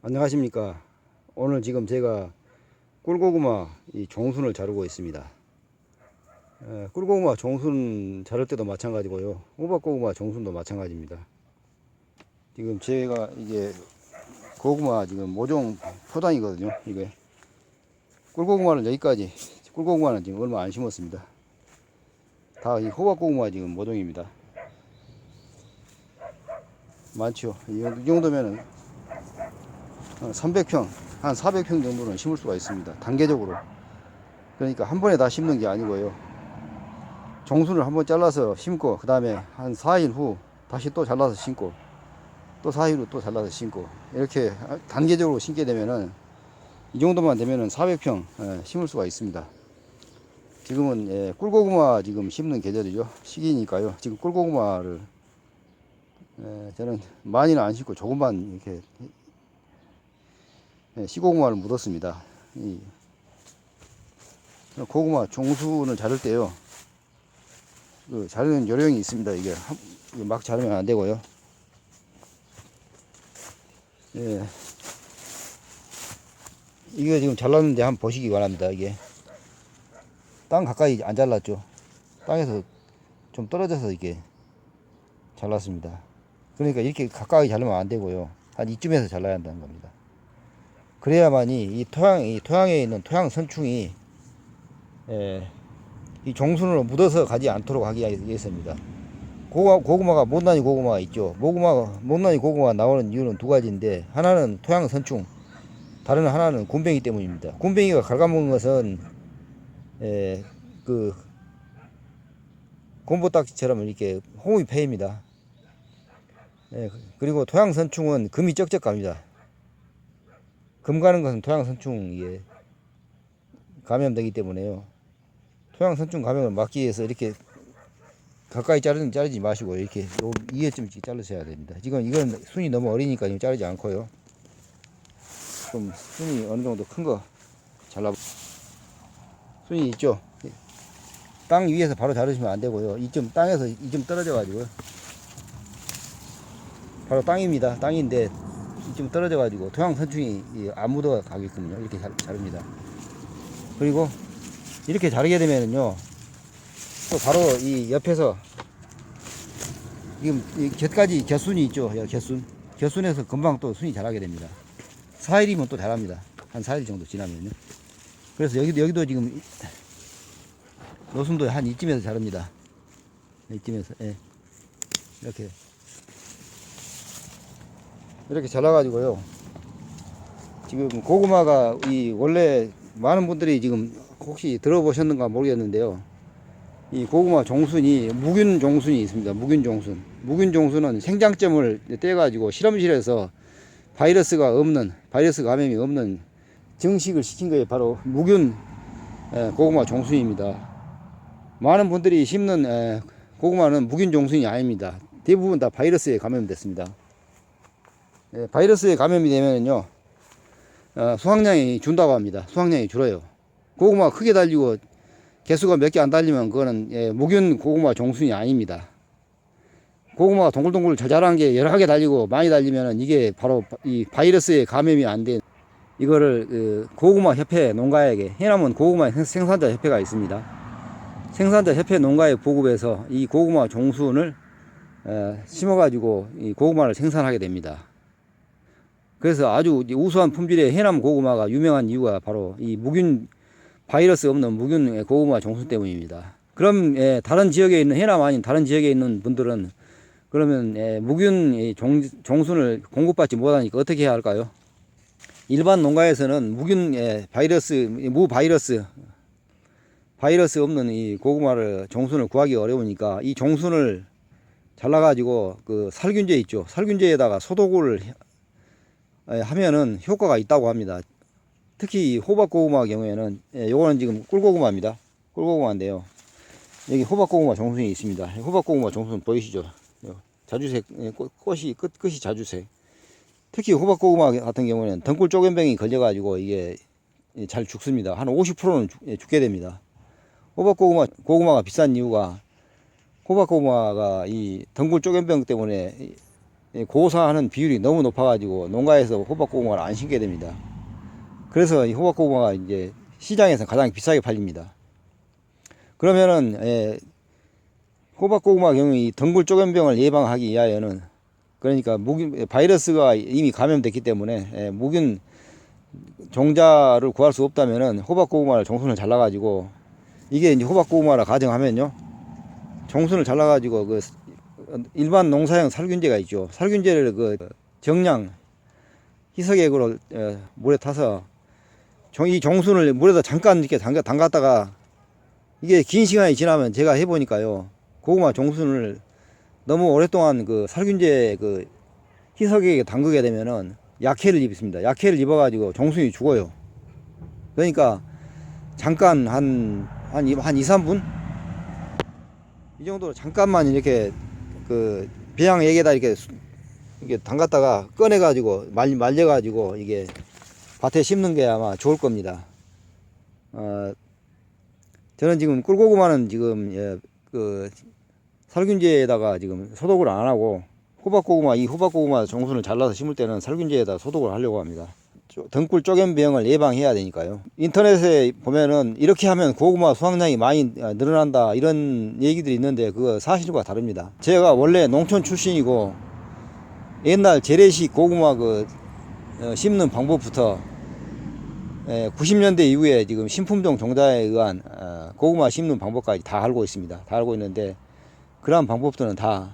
안녕하십니까. 오늘 지금 제가 꿀고구마 이 종순을 자르고 있습니다. 에, 꿀고구마 종순 자를 때도 마찬가지고요. 호박고구마 종순도 마찬가지입니다. 지금 제가 이게 고구마 지금 모종 포장이거든요 이게. 꿀고구마는 여기까지 꿀고구마는 지금 얼마 안 심었습니다. 다 이 호박고구마 지금 모종입니다. 많죠. 이 정도면은 300평, 한 400평 정도는 심을 수가 있습니다. 단계적으로. 그러니까 한 번에 다 심는 게 아니고요. 종순을 한번 잘라서 심고, 그 다음에 한 4일 후 다시 또 잘라서 심고, 또 4일 후 또 잘라서 심고, 이렇게 단계적으로 심게 되면은, 이 정도만 되면은 400평 예, 심을 수가 있습니다. 지금은 예, 꿀고구마 지금 심는 계절이죠. 시기니까요. 지금 꿀고구마를 예, 저는 많이는 안 심고 조금만 이렇게 예, 시고구마를 묻었습니다. 이 고구마 종순을 자를 때요. 그 자르는 요령이 있습니다. 이게 막 자르면 안 되고요. 예. 이게 지금 잘랐는데 한번 보시기 바랍니다. 이게 땅 가까이 안 잘랐죠. 땅에서 좀 떨어져서 이게 잘랐습니다. 그러니까 이렇게 가까이 자르면 안 되고요. 한 이쯤에서 잘라야 한다는 겁니다. 그래야만이 이 토양, 이 토양에 있는 토양 선충이 예, 이 종순으로 묻어서 가지 않도록 하기 위해서입니다. 고구마, 고구마가 못난이 고구마가 있죠. 고구마가 못난이 고구마가 나오는 이유는 두 가지인데 하나는 토양 선충, 다른 하나는 곰뱅이 때문입니다. 곰뱅이가 갉아먹은 것은 예, 그 곰보딱지처럼 이렇게 홍이 패입니다. 예, 그리고 토양 선충은 금이 쩍쩍 갑니다. 금 가는 것은 토양 선충에 감염되기 때문에요. 토양 선충 감염을 막기 위해서 이렇게 가까이 자르는 자르지 마시고 이렇게 요 이해쯤 이렇게 자르셔야 됩니다. 지금 이건 순이 너무 어리니까 지금 자르지 않고요. 좀 순이 어느 정도 큰 거 잘라 순이 있죠. 땅 위에서 바로 자르시면 안 되고요. 이쯤 땅에서 이쯤 떨어져 가지고 바로 땅입니다. 땅인데 좀 떨어져 가지고 토양 선충이 이안 묻어 가게끔요. 이렇게 자, 자릅니다. 그리고 이렇게 자르게 되면은요 또 바로 이 옆에서 지금 이 곁까지 곁순이 있죠? 여, 곁순. 곁순에서 금방 또 순이 자라게 됩니다. 4일이면 또 자랍니다. 한 4일 정도 지나면요. 그래서 여기도 여기도 지금 이- 노순도 한 이쯤에서 자릅니다. 이쯤에서 예. 이렇게 이렇게 잘라가지고요. 지금 고구마가 이 원래 많은 분들이 지금 혹시 들어보셨는가 모르겠는데요. 이 고구마 종순이 무균 종순이 있습니다. 무균 종순. 무균 종순은 생장점을 떼가지고 실험실에서 바이러스가 없는 바이러스 감염이 없는 증식을 시킨 거에 바로 무균 에, 고구마 종순입니다. 많은 분들이 심는 에, 고구마는 무균 종순이 아닙니다. 대부분 다 바이러스에 감염됐습니다. 예, 바이러스에 감염이 되면요, 어, 수확량이 준다고 합니다. 수확량이 줄어요. 고구마 크게 달리고 개수가 몇 개 안 달리면 그거는 예, 무균 고구마 종순이 아닙니다. 고구마가 동글동글 잘 자란 게 여러 개 달리고 많이 달리면은 이게 바로 바- 이 바이러스에 감염이 안 된 이거를 그 고구마 협회 농가에게 해남은 고구마 생- 생산자 협회가 있습니다. 생산자 협회 농가에 보급해서 이 고구마 종순을 어, 심어가지고 이 고구마를 생산하게 됩니다. 그래서 아주 우수한 품질의 해남 고구마가 유명한 이유가 바로 이 무균 바이러스 없는 무균 고구마 종수 때문입니다. 그럼 예, 다른 지역에 있는 해남 아닌 다른 지역에 있는 분들은 그러면 예, 무균 이 종, 종순을 공급받지 못하니까 어떻게 해야 할까요? 일반 농가에서는 무균 예, 바이러스 무 바이러스 바이러스 없는 이 고구마를 종순을 구하기 어려우니까 이 종순을 잘라가지고 그 살균제 있죠 살균제에다가 소독을 예, 하면은 효과가 있다고 합니다. 특히 이 호박고구마 경우에는 예, 요거는 지금 꿀고구마입니다. 꿀고구마인데요. 여기 호박고구마 종순이 있습니다. 호박고구마 종순 보이시죠? 요 자주색 예, 꽃, 꽃이 끝 끝이 자주색. 특히 호박고구마 같은 경우에는 덩굴 쪼겐병이 걸려가지고 이게 예, 잘 죽습니다. 한 50%는 죽, 예, 죽게 됩니다. 호박고구마 고구마가 비싼 이유가 호박고구마가 이 덩굴 쪼겐병 때문에 고사하는 비율이 너무 높아가지고 농가에서 호박고구마를 안 심게 됩니다. 그래서 이 호박고구마가 이제 시장에서 가장 비싸게 팔립니다. 그러면은 예, 호박고구마 경우 이 덩굴 쪼염병을 예방하기 위하여는 그러니까 무균 바이러스가 이미 감염됐기 때문에 예, 무균 종자를 구할 수 없다면은 호박고구마를 정순을 잘라가지고 이게 이제 호박고구마라 가정하면요 정순을 잘라가지고 그 일반 농사용 살균제가 있죠 살균제를 그 정량 희석액으로 어, 물에 타서 정- 이 정순을 물에다 잠깐 이렇게 담가, 담갔다가 이게 긴 시간이 지나면 제가 해보니까요 고구마 정순을 너무 오랫동안 그 살균제 그 희석액에 담그게 되면은 약해를 입습니다. 약해를 입어가지고 정순이 죽어요. 그러니까 잠깐 한, 한, 이- 한 2, 3분? 이 정도로 잠깐만 이렇게 그 배양액에다 이렇게 수- 이게 담갔다가 꺼내가지고 말, 말려가지고 이게 밭에 심는 게 아마 좋을 겁니다. 어, 저는 지금 꿀고구마는 지금 예, 그 살균제에다가 지금 소독을 안 하고 호박고구마 이 호박고구마 정순을 잘라서 심을 때는 살균제에다 소독을 하려고 합니다. 쪼- 등굴 쪼개병을 예방해야 되니까요. 인터넷에 보면은 이렇게 하면 고구마 수확량이 많이 아, 늘어난다 이런 얘기들이 있는데 그거 사실과 다릅니다. 제가 원래 농촌 출신이고 옛날 재래식 고구마 그 어, 심는 방법부터 90년대 이후에 지금 신품종 종자에 의한 어, 고구마 심는 방법까지 다 알고 있습니다. 다 알고 있는데 그러한 방법들은 다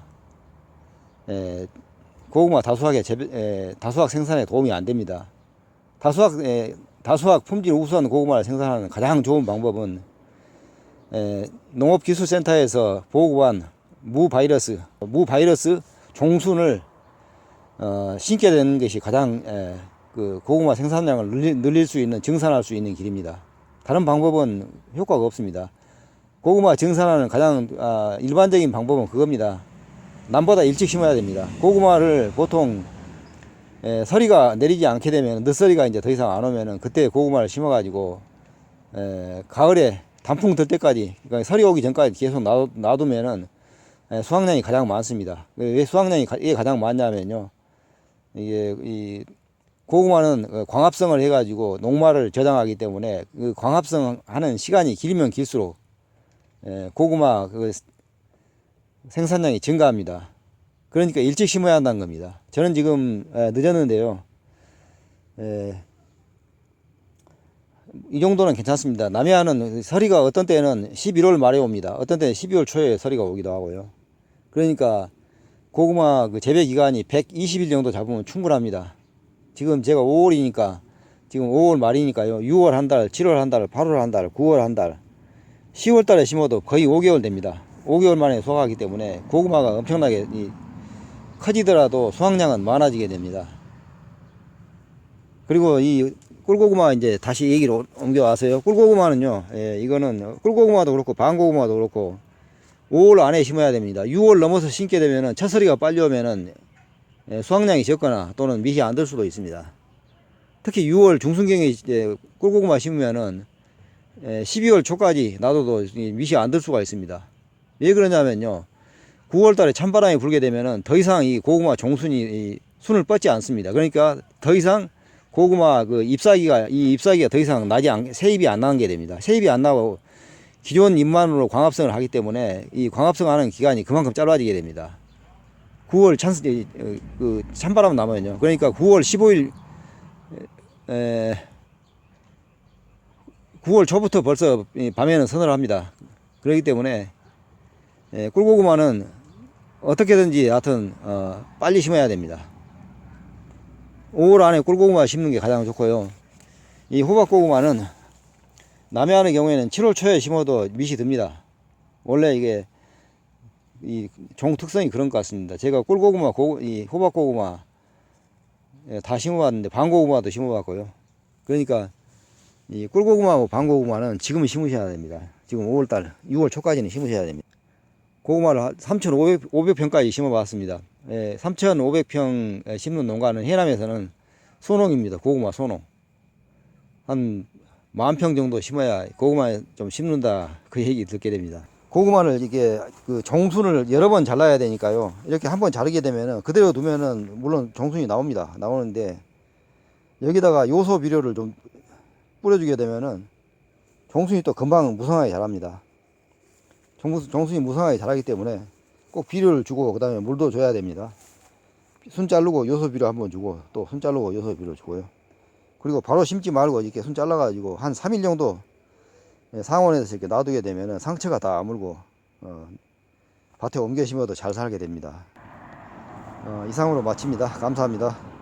에, 고구마 다수학의 재배, 에, 다수학 생산에 도움이 안 됩니다. 다수학 에, 다수학 품질 우수한 고구마를 생산하는 가장 좋은 방법은 에, 농업기술센터에서 보고한 무바이러스 무바이러스 종순을 어, 심게 되는 것이 가장 에, 그 고구마 생산량을 늘릴, 늘릴 수 있는 증산할 수 있는 길입니다. 다른 방법은 효과가 없습니다. 고구마 증산하는 가장 아, 일반적인 방법은 그겁니다. 남보다 일찍 심어야 됩니다. 고구마를 보통 에, 서리가 내리지 않게 되면 늦서리가 이제 더 이상 안 오면은 그때 고구마를 심어가지고 에, 가을에 단풍 들 때까지 그러니까 서리 오기 전까지 계속 놔두, 놔두면은 에, 수확량이 가장 많습니다. 왜 수확량이 가, 이게 가장 많냐면요. 이게 이 고구마는 어, 광합성을 해가지고 녹말을 저장하기 때문에 그 광합성 하는 시간이 길면 길수록 에, 고구마 그 생산량이 증가합니다. 그러니까 일찍 심어야 한다는 겁니다. 저는 지금 에, 늦었는데요. 에, 이 정도는 괜찮습니다. 남해안은 서리가 어떤 때는 11월 말에 옵니다. 어떤 때는 12월 초에 서리가 오기도 하고요. 그러니까 고구마 그 재배 기간이 120일 정도 잡으면 충분합니다. 지금 제가 5월이니까 지금 5월 말이니까요. 6월 한 달, 7월 한 달, 8월 한 달, 9월 한 달, 10월 달에 심어도 거의 5개월 됩니다. 5개월 만에 수확하기 때문에 고구마가 엄청나게 이 커지더라도 수확량은 많아지게 됩니다. 그리고 이 꿀고구마 이제 다시 얘기로 옮겨와서요. 꿀고구마는요, 예, 이거는 꿀고구마도 그렇고 반고구마도 그렇고 5월 안에 심어야 됩니다. 6월 넘어서 심게 되면은 첫서리가 빨리 오면은 예, 수확량이 적거나 또는 밑이 안 들 수도 있습니다. 특히 6월 중순경에 이제 꿀고구마 심으면은 예, 12월 초까지 놔둬도 이 밑이 안 들 수가 있습니다. 왜 그러냐면요. 9월 달에 찬바람이 불게 되면은 더 이상 이 고구마 종순이 이 순을 뻗지 않습니다. 그러니까 더 이상 고구마 그 잎사귀가 이 잎사귀가 더 이상 나지 않 새잎이 안 나게 됩니다. 새잎이 안 나고 기존 잎만으로 광합성을 하기 때문에 이 광합성하는 기간이 그만큼 짧아지게 됩니다. 9월 찬, 이, 어, 그 찬바람 나면요. 그러니까 9월 15일 에, 9월 초부터 벌써 이 밤에는 선을 합니다. 그렇기 때문에 예, 꿀고구마는 어떻게든지 하여튼 어, 빨리 심어야 됩니다. 5월 안에 꿀고구마 심는 게 가장 좋고요. 이 호박고구마는 남해안의 경우에는 7월 초에 심어도 밑이 듭니다. 원래 이게 이 종 특성이 그런 것 같습니다. 제가 꿀고구마, 고, 이 호박고구마 예, 다 심어봤는데 반고구마도 심어봤고요. 그러니까 이 꿀고구마하고 반고구마는 지금 심으셔야 됩니다. 지금 5월달, 6월 초까지는 심으셔야 됩니다. 고구마를 3,500평까지 심어봤습니다. 예, 3,500평 심는 농가는 해남에서는 소농입니다. 고구마 소농. 한 만 평 정도 심어야 고구마 좀 심는다 그 얘기 듣게 됩니다. 고구마를 이게 그 정순을 여러 번 잘라야 되니까요. 이렇게 한 번 자르게 되면은 그대로 두면은 물론 정순이 나옵니다. 나오는데 여기다가 요소 비료를 좀 뿌려주게 되면은 정순이 또 금방 무성하게 자랍니다. 정수, 정순이 무성하게 자라기 때문에 꼭 비료를 주고 그 다음에 물도 줘야 됩니다. 순 자르고 요소 비료 한번 주고 또 순 자르고 요소 비료 주고요. 그리고 바로 심지 말고 이렇게 순 잘라가지고 한 3일 정도 예, 상온에서 이렇게 놔두게 되면은 상처가 다 아물고 어, 밭에 옮겨 심어도 잘 살게 됩니다. 어, 이상으로 마칩니다. 감사합니다.